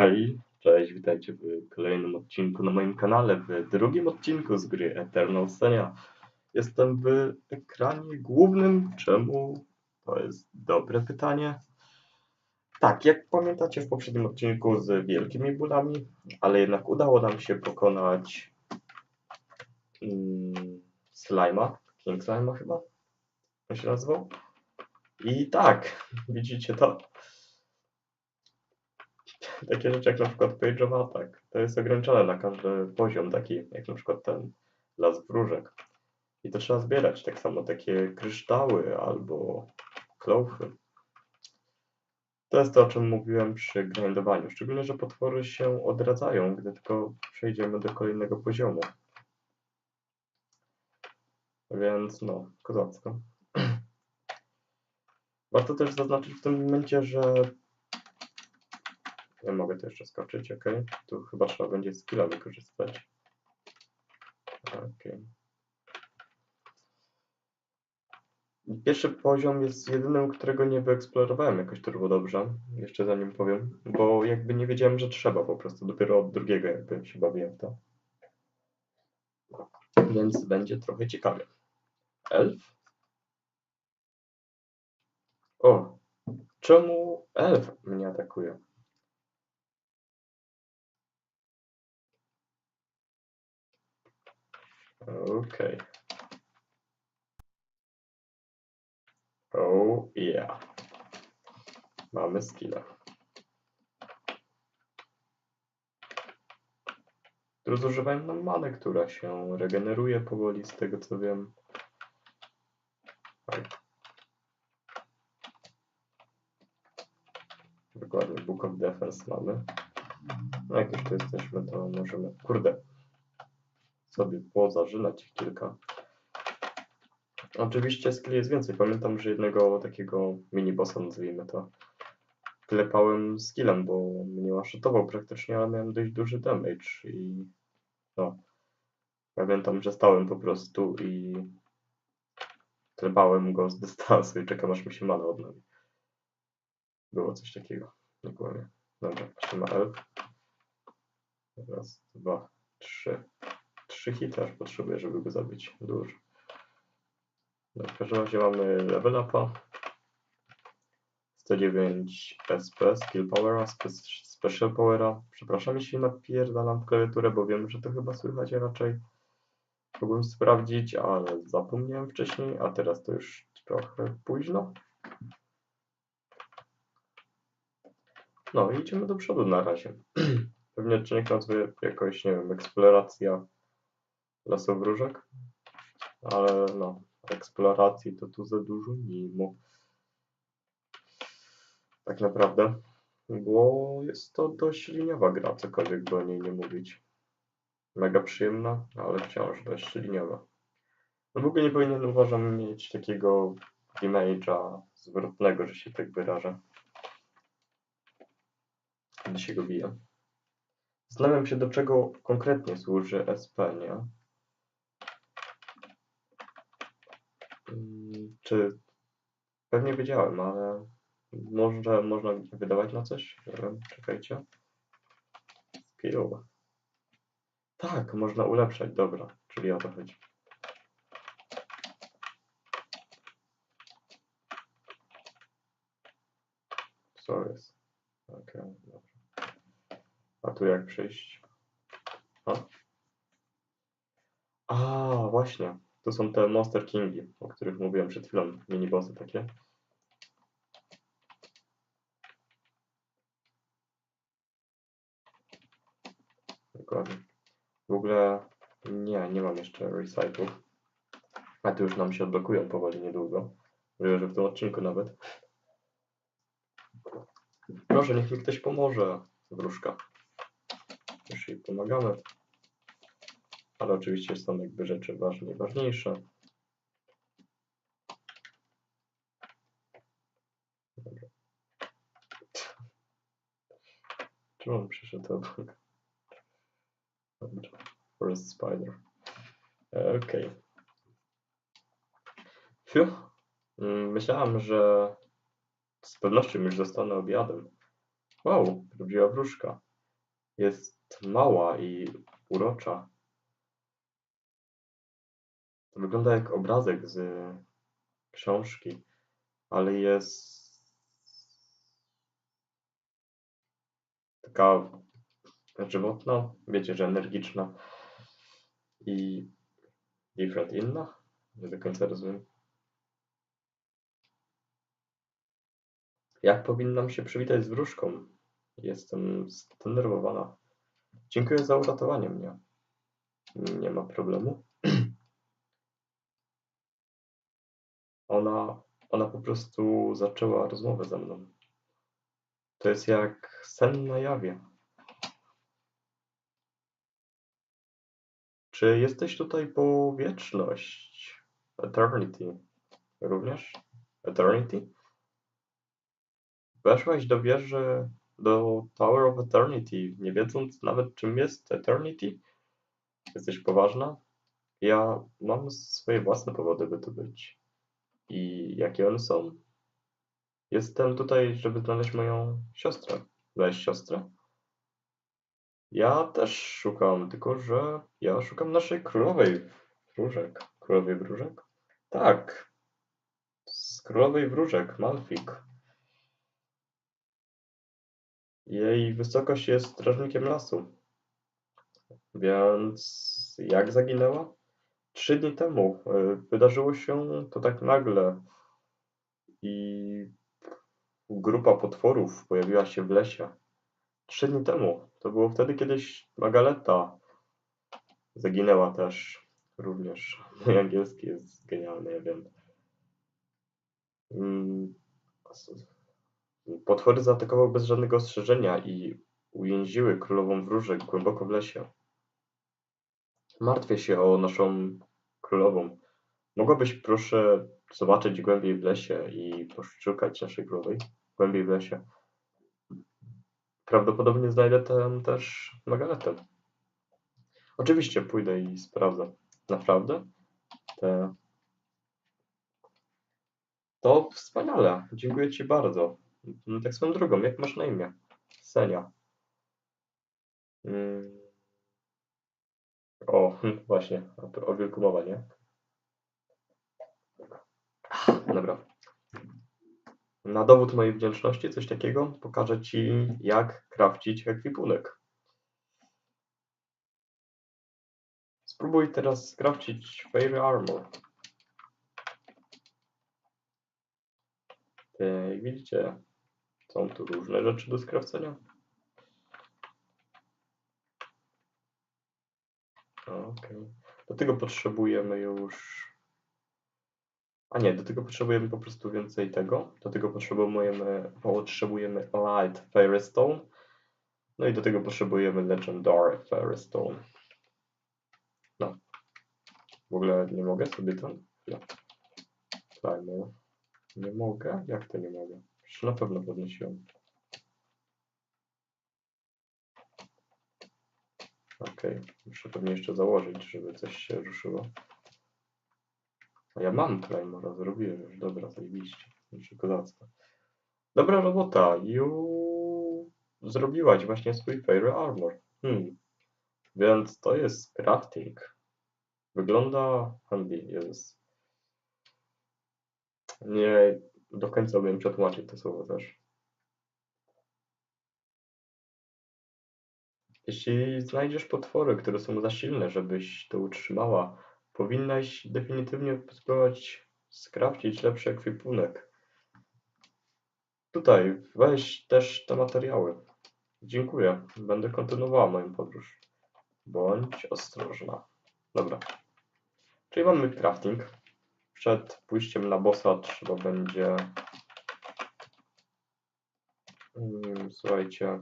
Hej, cześć, witajcie w kolejnym odcinku na moim kanale, w drugim odcinku z gry Eternal Senia. Jestem w ekranie głównym, czemu? To jest dobre pytanie. Tak, jak pamiętacie w poprzednim odcinku z wielkimi bólami, ale jednak udało nam się pokonać mm, King Slime'a chyba, on się nazywał. I tak, widzicie to? Takie rzeczy jak na przykład Page'owy atak. To jest ograniczone na każdy poziom, taki jak na przykład ten las wróżek. I to trzeba zbierać. Tak samo takie kryształy albo klofy. To jest to, o czym mówiłem przy grindowaniu. Szczególnie, że potwory się odradzają, gdy tylko przejdziemy do kolejnego poziomu. Więc no, kozacko. Warto też zaznaczyć w tym momencie, że ja mogę tu jeszcze skoczyć, ok. Tu chyba trzeba będzie skilla wykorzystać. Ok. Pierwszy poziom jest jedynym, którego nie wyeksplorowałem jakoś turbo dobrze, jeszcze zanim powiem, bo jakby nie wiedziałem, że trzeba po prostu, dopiero od drugiego jakby się bawiłem to. Więc będzie trochę ciekawie. Elf? O, czemu elf mnie atakuje? Okay. Oh yeah. Mamy skilla. Tu zużywają nam manę, która się regeneruje powoli, z tego co wiem. Oj. Dokładnie, Book of Defense mamy. No jak już tu jesteśmy, to możemy... Kurde, sobie pozażynać ich kilka. Oczywiście skill jest więcej. Pamiętam, że jednego takiego mini-bossa, nazwijmy to, klepałem skillem, bo mnie one praktycznie, ale miałem dość duży damage i no. Pamiętam, że stałem po prostu i klepałem go z dystansu i czekam aż mi się mana odnowi. Było coś takiego. Nie kłamie. Dobra, patrzymy na elf. Raz, dwa, trzy trzy hity aż potrzebuję, żeby go zabić. Dużo. No, w każdym razie mamy level upa. 109 SP, skill powera, spe special powera. Przepraszam, jeśli napierdalam w klawiaturę, bo wiem, że to chyba słychać raczej. Mogłem sprawdzić, ale zapomniałem wcześniej, a teraz to już trochę późno. No idziemy do przodu na razie. Pewnie odcinek nazwy jakoś, nie wiem, eksploracja lasowróżek, ale no, eksploracji to tu za dużo mimo. Tak naprawdę, bo jest to dość liniowa gra, cokolwiek by o niej nie mówić. Mega przyjemna, ale wciąż dość liniowa. No w ogóle nie powinien uważam mieć takiego image'a zwrotnego, że się tak wyrażę. Kiedy się go bije. Zastanawiam się, do czego konkretnie służy SP, nie? Czy pewnie wiedziałem, ale może można wydawać na coś? Wiem, czekajcie. Skill. Tak, można ulepszać, dobra, czyli o to chodzi. Co jest? Okej, okay. A tu jak przejść? A? A, właśnie. To są te Monster Kingi, o których mówiłem przed chwilą, minibossy takie. Dokładnie. W ogóle nie, nie mam jeszcze recyclów. A tu już nam się odblokują powoli niedługo. Mówię, że w tym odcinku nawet. Proszę, niech mi ktoś pomoże, wróżka. Już jej pomagamy ale oczywiście są jakby rzeczy ważne i ważniejsze. Dobra. Czemu on przyszedł obok? Forest Spider. E, okej. Okay. Fiu. Mm, myślałem, że z pewnością już zostanę obiadem. Wow, prawdziwa wróżka. jest mała i urocza. Wygląda jak obrazek z książki, ale jest taka żywotna, wiecie, że energiczna i different inna. Nie do końca rozumiem. Jak powinnam się przywitać z wróżką? Jestem zdenerwowana. Dziękuję za uratowanie mnie. Nie ma problemu. Po prostu zaczęła rozmowę ze mną. To jest jak sen na jawie. Czy jesteś tutaj po wieczność? Eternity. Również? Eternity? Weszłaś do wieży, do Tower of Eternity, nie wiedząc nawet czym jest Eternity? Jesteś poważna? Ja mam swoje własne powody, by tu być. I jakie one są? Jestem tutaj, żeby znaleźć moją siostrę. Znaleźć siostrę? Ja też szukam, tylko że ja szukam naszej królowej wróżek. Królowej wróżek? Tak. Z królowej wróżek, Malfik. Jej wysokość jest strażnikiem lasu. Więc jak zaginęła? Trzy dni temu. Y, wydarzyło się to tak nagle. I grupa potworów pojawiła się w lesie. Trzy dni temu. To było wtedy, kiedyś Magaleta zaginęła też również. Mój angielski jest genialny, ja wiem. Mm, Potwory zaatakowały bez żadnego ostrzeżenia i uwięziły królową wróżek głęboko w lesie. Martwię się o naszą królową. Mogłabyś proszę zobaczyć głębiej w lesie i poszukać naszej królowej głębiej w lesie. Prawdopodobnie znajdę tam też Magaletę. Oczywiście pójdę i sprawdzę. Naprawdę? Te... To wspaniale. Dziękuję Ci bardzo. No, tak swoją drogą, jak masz na imię? Senia. Mm. O, właśnie, o, o mowa, nie? Dobra. Na dowód mojej wdzięczności, coś takiego, pokażę Ci, jak krawcić ekwipunek. Spróbuj teraz skrawcić Fairy Armor. Jak widzicie, są tu różne rzeczy do skrawcenia. Ok. Do tego potrzebujemy już... A nie, do tego potrzebujemy po prostu więcej tego. Do tego potrzebujemy, potrzebujemy Light Fairy Stone. No i do tego potrzebujemy Legendary Fairy Stone. No. W ogóle nie mogę sobie tam... Ja. Nie mogę? Jak to nie mogę? Już na pewno podnosiłem. Ok, muszę pewnie jeszcze założyć, żeby coś się ruszyło. A ja mam Claymora, zrobiłem już. Dobra, zajebiście. Jeszcze kozacko. Dobra robota. You zrobiłaś właśnie swój Fairy Armor. Hmm. Więc to jest crafting. Wygląda handy, jest. Nie, do końca umiem przetłumaczyć to słowo też. Jeśli znajdziesz potwory, które są za silne, żebyś to utrzymała, powinnaś definitywnie spróbować skrawcić lepszy ekwipunek. Tutaj weź też te materiały. Dziękuję. Będę kontynuowała moją podróż. Bądź ostrożna. Dobra. Czyli mamy crafting przed pójściem na bossa trzeba będzie mm, słuchajcie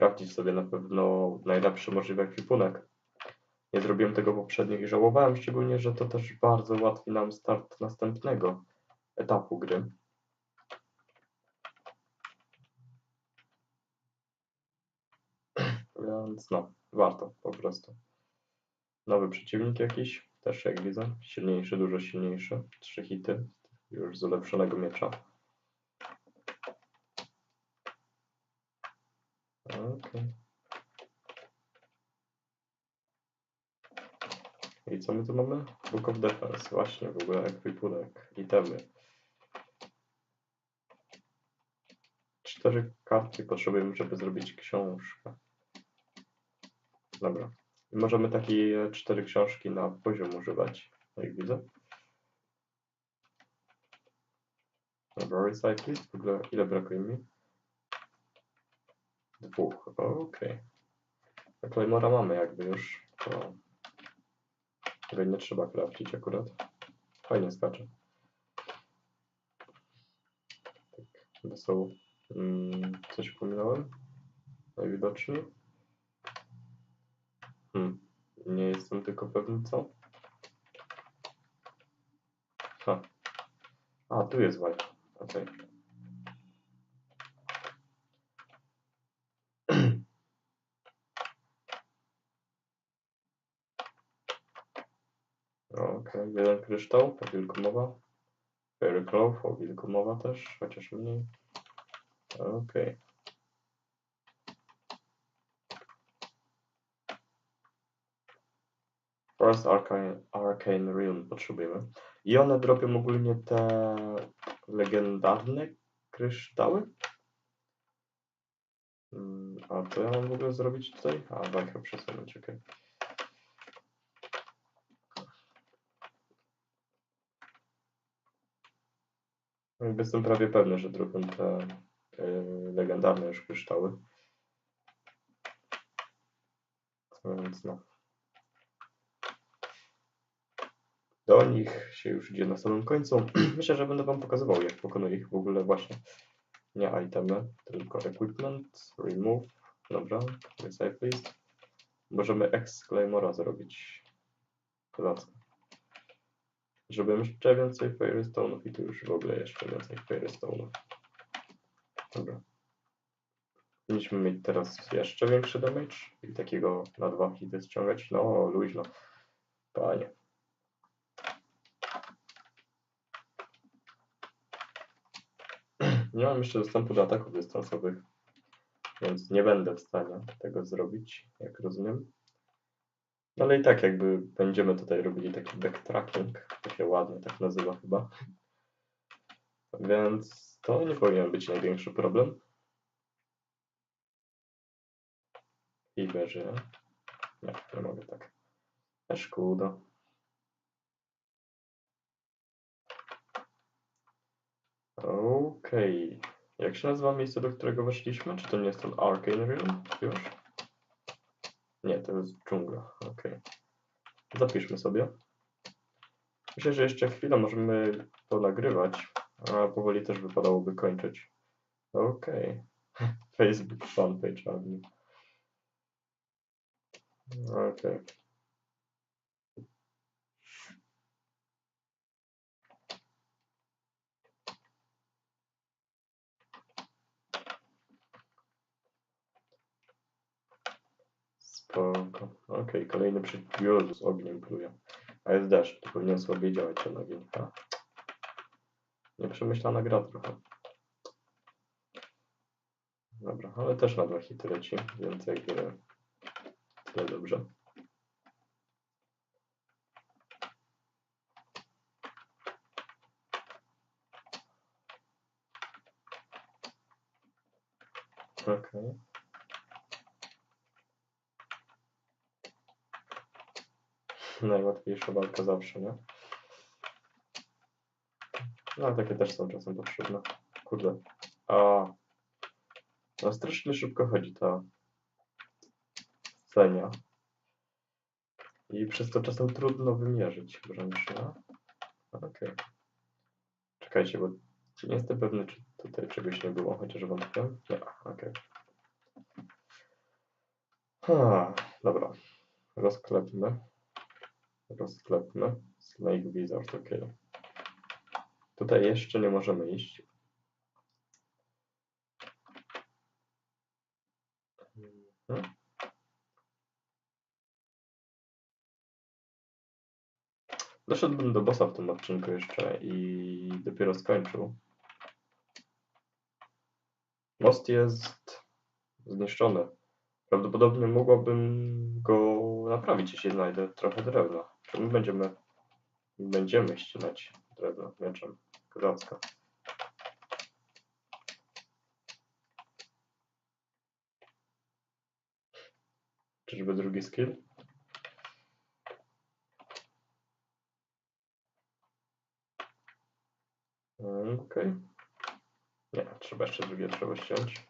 sprawdzić sobie na pewno najlepszy możliwy ekwipunek. Nie zrobiłem tego poprzednio i żałowałem, szczególnie, że to też bardzo ułatwi nam start następnego etapu gry. Więc no, warto po prostu. Nowy przeciwnik jakiś. Też jak widzę, silniejszy, dużo silniejszy. Trzy hity, już z ulepszonego miecza. Ok. Okej. I co my tu mamy? Book of Defense, właśnie, w ogóle ekwipunek, itemy. Cztery karty potrzebujemy, żeby zrobić książkę. Dobra. I możemy takie cztery książki na poziom używać, jak widzę. Dobra, recyclist, w ogóle ile brakuje mi? Dwóch, okej. Okay. Claymora mamy jakby już, to tego nie trzeba craftić akurat. Fajnie skacze. Tak, wesoło. Mm, coś pominąłem? Najwidoczniej. Hmm. Nie jestem tylko pewny co. Ha. A, tu jest white. Okej. Okej, jeden kryształ, o wilku mowa. Fairy Cloth, o wilku mowa też, chociaż mniej. Okej. First Arcane, Arcane Realm potrzebujemy. I one dropią ogólnie te legendarne kryształy. Mm, A co ja mam w ogóle zrobić tutaj? A, wajchę przesunąć, okej. Jakby Jestem prawie pewny, że dropią te legendarne już kryształy. Więc no. Do nich się już idzie na samym końcu. Myślę, że będę Wam pokazywał, jak pokonuję ich w ogóle właśnie. Nie itemy, tylko equipment, remove, dobra, recyclist. Możemy exclaimora zrobić. Kozacko. Żeby jeszcze więcej firestone'ów i tu już w ogóle jeszcze więcej firestone'ów. Dobra. Powinniśmy mieć teraz jeszcze większy damage i takiego na dwa hity ściągać. No, luźno. Panie. Nie mam jeszcze dostępu do ataków dystansowych, więc nie będę w stanie tego zrobić, jak rozumiem. Ale i tak jakby będziemy tutaj robili taki backtracking, to się ładnie tak nazywa chyba. Więc to nie powinien być największy problem. I że nie, nie mogę tak. Szkoda. Okej. Jak się nazywa miejsce, do którego weszliśmy? Czy to nie jest ten Arcane Realm już? Nie, to jest dżungla. Okej. Zapiszmy sobie. Myślę, że jeszcze chwilę możemy to nagrywać, a powoli też wypadałoby kończyć. Okej. Facebook fanpage admin. Okej. Spoko. Okej, kolejny przeciw Jezu, z ogniem pluje. A jest deszcz, to powinien słabiej działać ten ogień. A. Nieprzemyślana gra trochę. Dobra, ale też na dwa hity leci, więc jakby tyle dobrze. Okej. Najłatwiejsza walka zawsze, nie? No, ale takie też są czasem potrzebne. Kurde. A. No strasznie szybko chodzi ta scenia. I przez to czasem trudno wymierzyć wręcz, no. Okej. Czekajcie, bo nie jestem pewny, czy tutaj czegoś nie było, chociaż wątpię. Nie, okej. Ha, dobra. Rozklepmy. Rozklepmy. Snake Wizard, ok. Tutaj jeszcze nie możemy iść. Mhm. Doszedłbym do bossa w tym odcinku jeszcze i dopiero skończył. Most jest zniszczony. Prawdopodobnie mogłabym go naprawić, jeśli znajdę trochę drewna. Będziemy, będziemy ścinać drewno mieczem kozacka. Czyżby drugi skill? Mm, Okej. Nie, trzeba jeszcze drugie drzewo ściąć.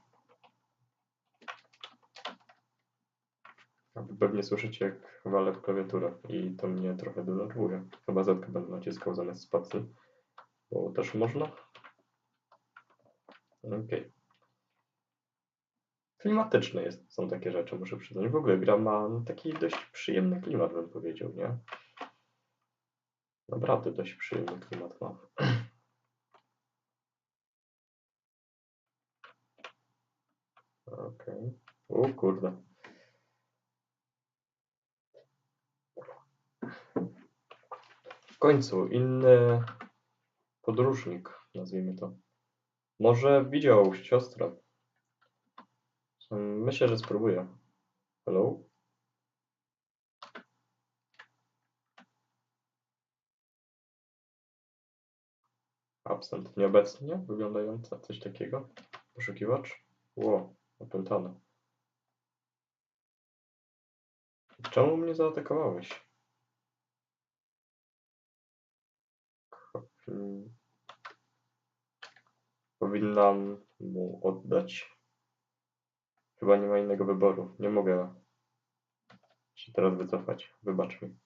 A wy pewnie słyszycie jak walę w klawiaturę i to mnie trochę denerwuje. Chyba zetkę będę naciskał zamiast spacji, bo też można. Okej. Klimatyczne jest, są takie rzeczy, muszę przyznać. W ogóle gra ma no, taki dość przyjemny klimat, bym powiedział, nie? Naprawdę dość przyjemny klimat ma. Okej. O kurde. W końcu inny podróżnik, nazwijmy to. Może widział siostrę. Myślę, że spróbuję. Hello? Absent. Nieobecnie wyglądająca coś takiego. Poszukiwacz. Ło, opętany. Czemu mnie zaatakowałeś? Powinnam mu oddać? Chyba nie ma innego wyboru. Nie mogę się teraz wycofać. Wybacz mi.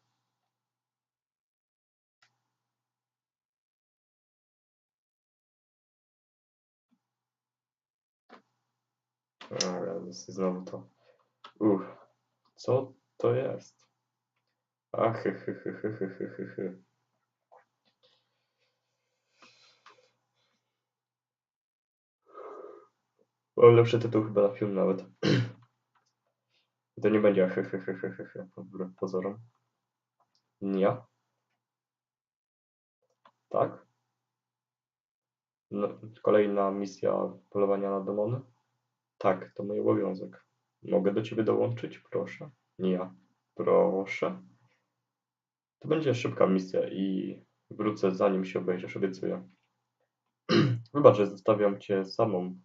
Znowu to. Uff, co to jest? Ach, hy, hy, hy, hy, hy, hy, hy, Mam lepszy tytuł chyba na film nawet. To nie będzie hy, wbrew pozorom. Nie. Tak? No, kolejna misja polowania na demony? Tak, to mój obowiązek. Mogę do ciebie dołączyć? Proszę. Nie. Proszę. To będzie szybka misja i wrócę zanim się obejrzysz, obiecuję. Wybacz, że zostawiam cię samą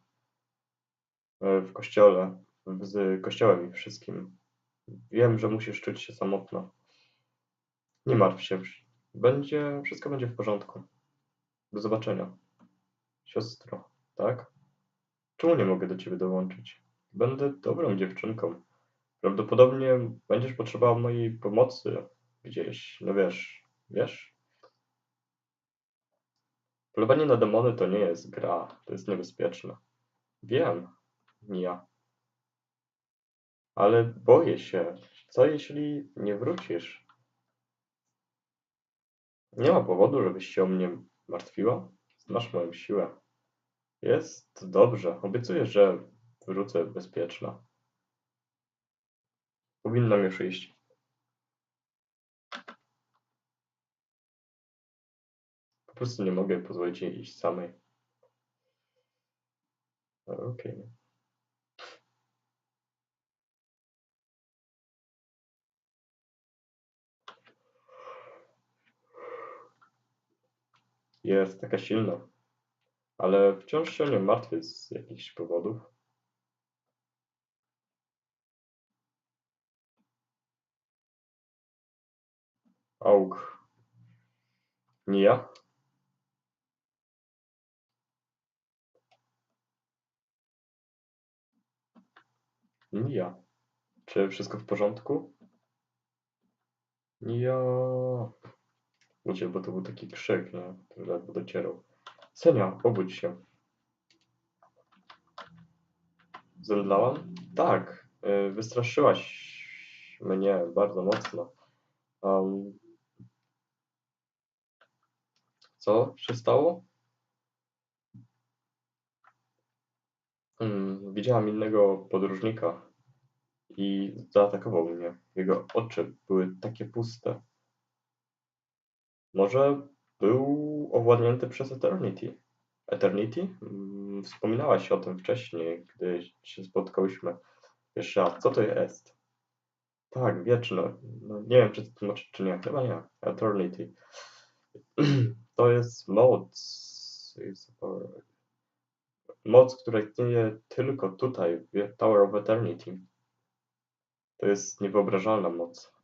w kościele, z kościołem i wszystkim. Wiem, że musisz czuć się samotna. Nie martw się. Będzie, wszystko będzie w porządku. Do zobaczenia. Siostro, tak? Czemu nie mogę do ciebie dołączyć? Będę dobrą dziewczynką. Prawdopodobnie będziesz potrzebował mojej pomocy gdzieś, no wiesz, wiesz? Polowanie na demony to nie jest gra, to jest niebezpieczne. Wiem, Mia. Ale boję się, co jeśli nie wrócisz? Nie ma powodu, żebyś się o mnie martwiła. Znasz moją siłę. Jest dobrze. Obiecuję, że wrócę bezpieczna. Powinnam już iść. Po prostu nie mogę pozwolić jej iść samej. Okej. Jest taka silna. Ale wciąż się nie martwię z jakichś powodów. Aug. Nie ja? Czy wszystko w porządku? Ja. Bo to był taki krzyk, nie? Który ledwo docierał. Senia, obudź się. Zemdlałam? Tak. y, Wystraszyłaś mnie bardzo mocno. Um, co się stało? Hmm, widziałam innego podróżnika i zaatakował mnie. Jego oczy były takie puste. Może był owładnięty przez Eternity. Eternity? Mm, Wspominałaś o tym wcześniej, gdy się spotkałyśmy. Jeszcze raz, co to jest? Tak, wieczne. No, nie wiem, czy to tłumaczyć, czy nie. Chyba nie. Eternity. To jest moc. Moc, która istnieje tylko tutaj, w Tower of Eternity. To jest niewyobrażalna moc.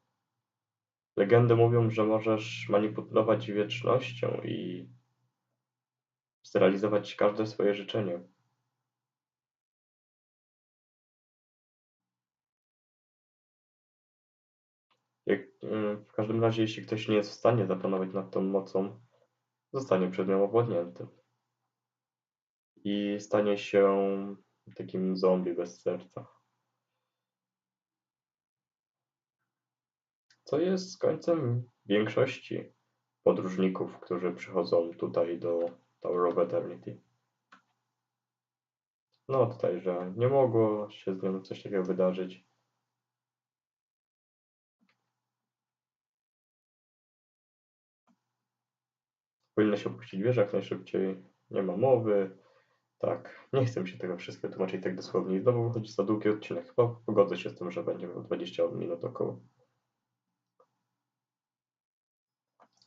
Legendy mówią, że możesz manipulować wiecznością i zrealizować każde swoje życzenie. Jak, mm, w każdym razie, jeśli ktoś nie jest w stanie zapanować nad tą mocą, zostanie przed nią owładnięty. I stanie się takim zombie bez serca. Co jest końcem większości podróżników, którzy przychodzą tutaj do Tower of Eternity. No tutaj, że nie mogło się z nią coś takiego wydarzyć. Powinno się opuścić wieżę jak najszybciej. Nie ma mowy. Tak, nie chcę się tego wszystkiego tłumaczyć tak dosłownie. Znowu wychodzi za długi odcinek. Chyba pogodzę się z tym, że będzie miał 20 minut około.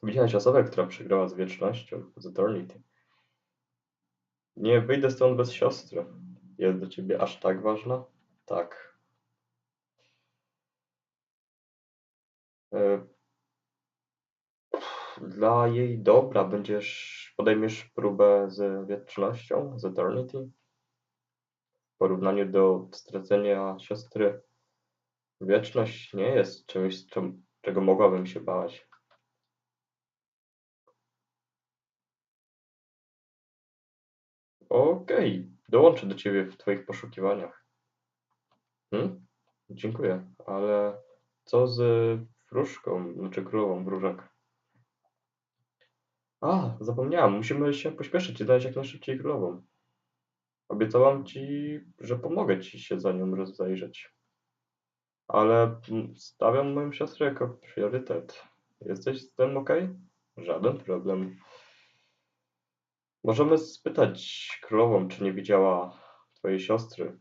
Widziałeś osobę, która przegrała z wiecznością, z Eternity. Nie wyjdę stąd bez siostry. Jest dla ciebie aż tak ważna? Tak. E, Dla jej dobra będziesz, podejmiesz próbę z wiecznością, z Eternity? W porównaniu do stracenia siostry, wieczność nie jest czymś, czym, czego mogłabym się bać. Okej, dołączę do ciebie w twoich poszukiwaniach. Hmm? Dziękuję, ale co z wróżką, znaczy królową wróżek? A, zapomniałam, musimy się pośpieszyć i znaleźć jak najszybciej królową. Obiecałam ci, że pomogę ci się za nią rozejrzeć. Ale stawiam moją siostrę jako priorytet. Jesteś z tym ok? Żaden problem. Możemy spytać królową, czy nie widziała twojej siostry.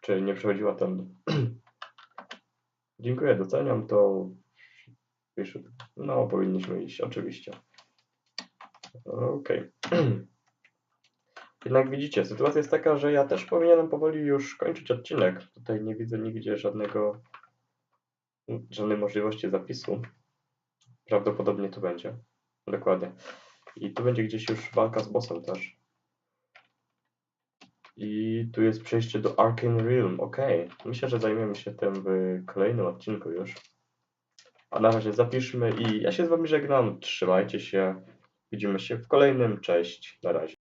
Czy nie przychodziła tam. Dziękuję, doceniam to. No, powinniśmy iść, oczywiście. Okej. Jednak widzicie, sytuacja jest taka, że ja też powinienem powoli już kończyć odcinek. Tutaj nie widzę nigdzie żadnego, żadnej możliwości zapisu. Prawdopodobnie tu będzie. Dokładnie. I tu będzie gdzieś już walka z bossem też. I tu jest przejście do Arcane Realm. Okej. Myślę, że zajmiemy się tym w kolejnym odcinku już. A na razie zapiszmy i ja się z wami żegnam. Trzymajcie się. Widzimy się w kolejnym. Cześć. Na razie.